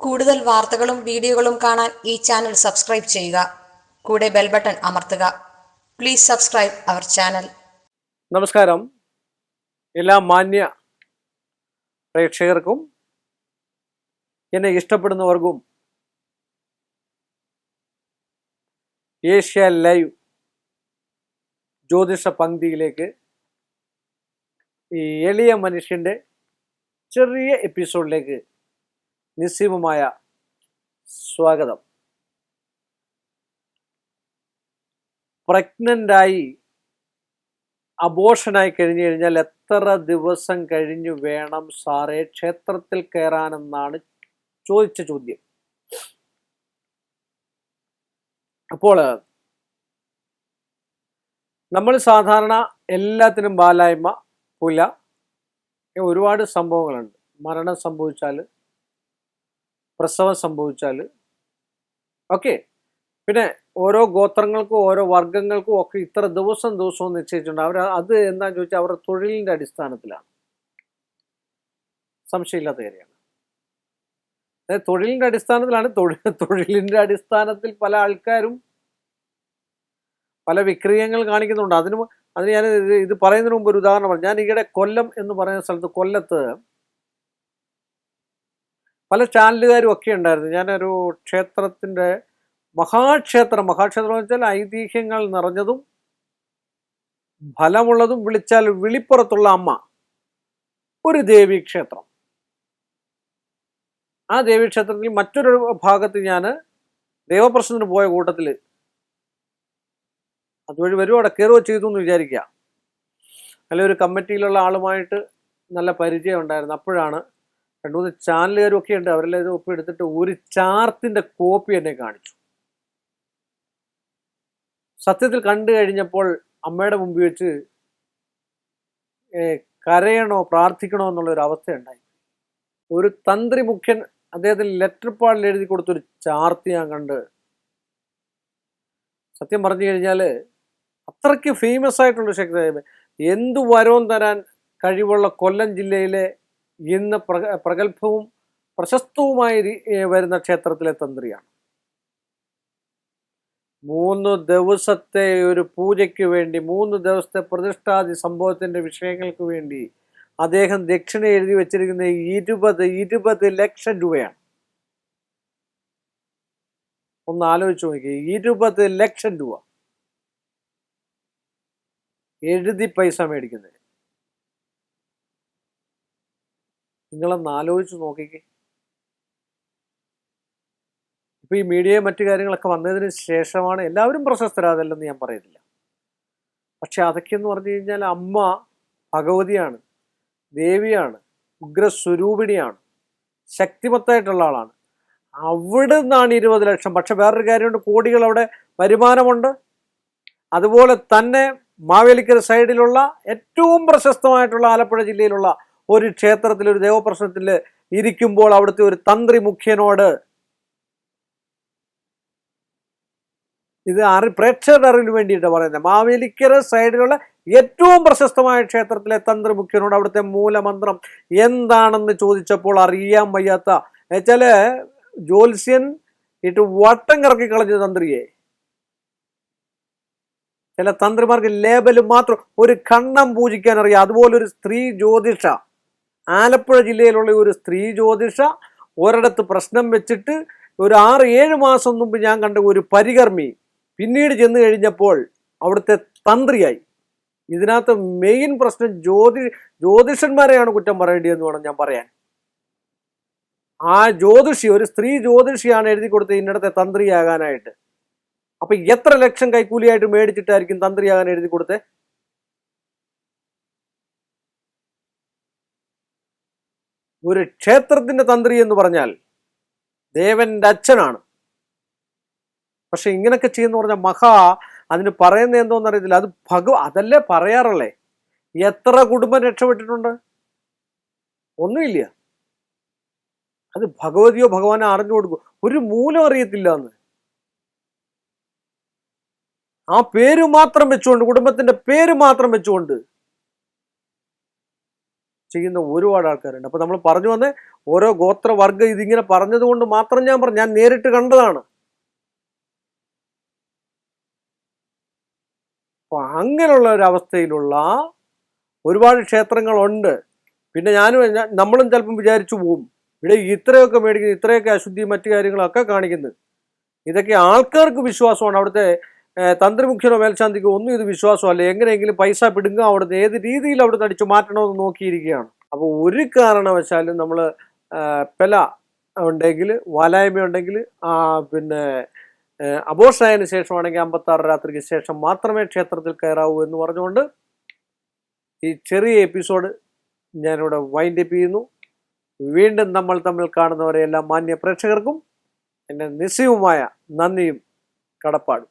കൂടുതൽ വാർത്തകളും വീഡിയോകളും കാണാൻ ഈ ചാനൽ സബ്സ്ക്രൈബ് ചെയ്യുക. കൂടെ ബെൽ ബട്ടൺ അമർത്തുക. പ്ലീസ് സബ്സ്ക്രൈബ് അവർ ചാനൽ നമസ്കാരം. എല്ലാ മാന്യ പ്രേക്ഷകർക്കും എന്നെ ഇഷ്ടപ്പെടുന്നവർക്കും ഏഷ്യ ലൈവ് ജ്യോതിഷ പങ്ക്തിയിലേക്ക് ഈ എളിയ മനുഷ്യന്റെ ചെറിയ എപ്പിസോഡിലേക്ക് നിസ്സീമമായ സ്വാഗതം. പ്രഗ്നന്റായി അബോഷനായി കഴിഞ്ഞു കഴിഞ്ഞാൽ എത്ര ദിവസം കഴിഞ്ഞു വേണം സാറേ ക്ഷേത്രത്തിൽ കയറാനെന്നാണ് ചോദിച്ച ചോദ്യം. അപ്പോൾ നമ്മൾ സാധാരണ എല്ലാത്തിനും ബാലായ്മ പുല ഒരുപാട് സംഭവങ്ങളുണ്ട്. മരണം സംഭവിച്ചാൽ പ്രസവം സംഭവിച്ചാൽ. ഓക്കെ പിന്നെ ഓരോ ഗോത്രങ്ങൾക്കും ഓരോ വർഗങ്ങൾക്കും ഒക്കെ ഇത്ര ദിവസം ദിവസവും നിശ്ചയിച്ചിട്ടുണ്ട്. അവർ അത് എന്താണെന്ന് ചോദിച്ചാൽ അവരുടെ തൊഴിലിന്റെ അടിസ്ഥാനത്തിലാണ്. സംശയമില്ലാത്ത കാര്യമാണ്. തൊഴിലിന്റെ അടിസ്ഥാനത്തിലാണ് തൊഴിൽ തൊഴിലിന്റെ അടിസ്ഥാനത്തിൽ പല ആൾക്കാരും പല വിക്രിയങ്ങൾ കാണിക്കുന്നുണ്ട്. അതിന് അതിന് ഞാൻ ഇത് പറയുന്നതിന് മുമ്പ് ഒരു ഉദാഹരണം പറഞ്ഞു. ഞാൻ ഈയിടെ കൊല്ലം എന്ന് പറയുന്ന സ്ഥലത്ത് കൊല്ലത്ത് പല ചാനലുകാരും ഒക്കെ ഉണ്ടായിരുന്നു. ഞാനൊരു ക്ഷേത്രത്തിന്റെ മഹാക്ഷേത്രം മഹാക്ഷേത്രം എന്ന് വെച്ചാൽ ഐതിഹ്യങ്ങൾ നിറഞ്ഞതും ഫലമുള്ളതും വിളിച്ചാൽ വിളിപ്പുറത്തുള്ള അമ്മ ഒരു ദേവീക്ഷേത്രം ആ ദേവീക്ഷേത്രത്തിൽ മറ്റൊരു ഭാഗത്ത് ഞാൻ ദേവപ്രശ്നത്തിന് പോയ കൂട്ടത്തിൽ അതുവഴി വരും. അവിടെ കയറുകയോ ചെയ്തു എന്ന് വിചാരിക്കുക. അല്ലെ ഒരു കമ്മിറ്റിയിലുള്ള ആളുമായിട്ട് നല്ല പരിചയം ഉണ്ടായിരുന്നു. അപ്പോഴാണ് രണ്ടു മൂന്ന് ചാനലുകാരും ഒക്കെ ഉണ്ട്. അവരെല്ലാം ഒപ്പം എടുത്തിട്ട് ഒരു ചാർട്ടിന്റെ കോപ്പി എന്നെ കാണിച്ചു. സത്യത്തിൽ കണ്ടു കഴിഞ്ഞപ്പോൾ അമ്മയുടെ മുമ്പിൽ വെച്ച് കരയണോ പ്രാർത്ഥിക്കണോ എന്നുള്ള ഒരു അവസ്ഥയുണ്ടായി. ഒരു തന്ത്രി മുഖ്യൻ അദ്ദേഹത്തിന് ലെറ്റർ പാഡിൽ എഴുതി കൊടുത്തൊരു ചാർത്ത് ഞാൻ കണ്ട്. സത്യം പറഞ്ഞു കഴിഞ്ഞാൽ അത്രയ്ക്ക് ഫേമസ് ആയിട്ടുള്ള ശക്തി എന്തു വരവും തരാൻ കഴിവുള്ള കൊല്ലം ജില്ലയിലെ ഇന്ന് പ്രഗ പ്രഗത്ഭവും പ്രശസ്തവുമായി വരുന്ന ക്ഷേത്രത്തിലെ തന്ത്രിയാണ്. മൂന്ന് ദിവസത്തെ ഒരു പൂജയ്ക്ക് വേണ്ടി മൂന്ന് ദിവസത്തെ പ്രതിഷ്ഠാദി സംഭവത്തിന്റെ വിഷയങ്ങൾക്ക് വേണ്ടി അദ്ദേഹം ദക്ഷിണ എഴുതി വെച്ചിരിക്കുന്ന ഇരുപത് ഇരുപത് ലക്ഷം രൂപയാണ്. ഒന്ന് ആലോചിച്ച് നോക്കി ഇരുപത് ലക്ഷം രൂപ. എഴുതി പൈസ മേടിക്കുന്നത് നിങ്ങളൊന്ന് ആലോചിച്ച് നോക്കിക്കേ. ഇപ്പൊ ഈ മീഡിയയും മറ്റു കാര്യങ്ങളൊക്കെ വന്നതിന് ശേഷമാണ് എല്ലാവരും പ്രശസ്തരാതല്ലെന്ന് ഞാൻ പറയുന്നില്ല പക്ഷെ അതൊക്കെ എന്ന് പറഞ്ഞു കഴിഞ്ഞാൽ അമ്മ ഭഗവതിയാണ് ദേവിയാണ് ഉഗ്രസ്വരൂപിണിയാണ് ശക്തിമത്തായിട്ടുള്ള ആളാണ്. അവിടെ നിന്നാണ് ഇരുപത് ലക്ഷം. പക്ഷെ വേറൊരു കാര്യമുണ്ട് കോടികൾ അവിടെ വരുമാനമുണ്ട്. അതുപോലെ തന്നെ മാവേലിക്കര സൈഡിലുള്ള ഏറ്റവും പ്രശസ്തമായിട്ടുള്ള ആലപ്പുഴ ജില്ലയിലുള്ള ഒരു ക്ഷേത്രത്തിൽ ഒരു ദേവപ്രശ്നത്തിൽ ഇരിക്കുമ്പോൾ അവിടുത്തെ ഒരു തന്ത്രി മുഖ്യനോട് ഇത് അറി പ്രേക്ഷകരുടെ അറിവിന് വേണ്ടിയിട്ട് പറയുന്നത്. മാവേലിക്കര സൈഡിലുള്ള ഏറ്റവും പ്രശസ്തമായ ക്ഷേത്രത്തിലെ തന്ത്രി മുഖ്യനോട് അവിടുത്തെ മൂലമന്ത്രം എന്താണെന്ന് ചോദിച്ചപ്പോൾ അറിയാൻ വയ്യാത്ത എന്നുവെച്ചാൽ ജ്യോത്സ്യൻ ഇട്ട് വട്ടം കറക്കി കളഞ്ഞ തന്ത്രിയെ. ചില തന്ത്രിമാർക്ക് ലേബൽ മാത്രം ഒരു കണ്ണം പൂജിക്കാൻ അറിയാം. അതുപോലെ ഒരു സ്ത്രീ ജ്യോതിഷ ആലപ്പുഴ ജില്ലയിലുള്ള ഒരു സ്ത്രീ ജ്യോതിഷ ഒരിടത്ത് പ്രശ്നം വെച്ചിട്ട് ഒരു ആറ് ഏഴ് മാസം മുമ്പ് ഞാൻ കണ്ട ഒരു പരികർമ്മി പിന്നീട് ചെന്ന് കഴിഞ്ഞപ്പോൾ അവിടുത്തെ തന്ത്രിയായി. ഇതിനകത്ത് മെയിൻ പ്രശ്നം ജ്യോതി ജ്യോതിഷന്മാരെയാണ് കുറ്റം പറയേണ്ടിയെന്ന് വേണം ഞാൻ പറയാൻ. ആ ജ്യോതിഷി ഒരു സ്ത്രീ ജ്യോതിഷിയാണ് എഴുതി കൊടുത്തത് ഇന്നിടത്തെ തന്ത്രിയാകാനായിട്ട്. അപ്പൊ എത്ര ലക്ഷം കൈക്കൂലിയായിട്ട് മേടിച്ചിട്ടായിരിക്കും തന്ത്രിയാകാൻ എഴുതി കൊടുത്തേ ഒരു ക്ഷേത്രത്തിന്റെ തന്ത്രി എന്ന് പറഞ്ഞാൽ ദേവന്റെ അച്ഛനാണ്. പക്ഷെ ഇങ്ങനൊക്കെ ചെയ്യുന്ന പറഞ്ഞാൽ മഹാ അതിന് പറയുന്ന എന്തോന്ന് അറിയത്തില്ല. അത് ഭഗവ അതല്ലേ പറയാറല്ലേ എത്ര കുടുംബം രക്ഷപ്പെട്ടിട്ടുണ്ട്? ഒന്നുമില്ല. അത് ഭഗവതിയോ ഭഗവാനോ അറിഞ്ഞു കൊടുക്കും. ഒരു മൂലം അറിയത്തില്ല എന്ന് ആ പേര് മാത്രം വെച്ചുകൊണ്ട് കുടുംബത്തിന്റെ പേര് മാത്രം വെച്ചുകൊണ്ട് ചെയ്യുന്ന ഒരുപാട് ആൾക്കാരുണ്ട്. അപ്പോൾ നമ്മൾ പറഞ്ഞു വന്നേ ഓരോ ഗോത്രവർഗം ഇതിങ്ങനെ പറഞ്ഞതുകൊണ്ട് മാത്രം ഞാൻ പറഞ്ഞു ഞാൻ നേരിട്ട് കണ്ടതാണ്. അപ്പോൾ അങ്ങനെയുള്ള ഒരു അവസ്ഥയിലുള്ള ഒരുപാട് ക്ഷേത്രങ്ങളുണ്ട്. പിന്നെ ഞാനും നമ്മളും ചിലപ്പം വിചാരിച്ചു പോവും. ഇവിടെ ഇത്രയൊക്കെ മേടിക്കുന്നത് ഇത്രയൊക്കെ അശുദ്ധി മറ്റു കാര്യങ്ങളൊക്കെ കാണിക്കുന്നത് ഇതൊക്കെ ആൾക്കാർക്ക് വിശ്വാസമാണ്. അവിടുത്തെ തന്ത്രിമുഖ്യനോ മേൽശാന്തിക്കോ ഒന്നും ഇത് വിശ്വാസമല്ല. എങ്ങനെയെങ്കിലും പൈസ പിടുങ്ങുക അവിടുന്ന് ഏത് രീതിയിൽ അവിടുന്ന് അടിച്ചു മാറ്റണമെന്ന് നോക്കിയിരിക്കുകയാണ്. അപ്പോൾ ഒരു കാരണവശാലും നമ്മൾ പെല ഉണ്ടെങ്കിൽ വാലായ്മ ഉണ്ടെങ്കിൽ പിന്നെ അബോഷായതിനു ശേഷമാണെങ്കിൽ അമ്പത്താറ് രാത്രിക്ക് ശേഷം മാത്രമേ ക്ഷേത്രത്തിൽ കയറാവൂ എന്ന് പറഞ്ഞുകൊണ്ട് ഈ ചെറിയ എപ്പിസോഡ് ഞാനിവിടെ വൈൻഡ് അപ്പ് ചെയ്യുന്നു. വീണ്ടും നമ്മൾ തമ്മിൽ കാണുന്നവരെ എല്ലാ മാന്യ പ്രേക്ഷകർക്കും എന്റെ നിസ്സയവുമായ നന്ദിയും കടപ്പാടും.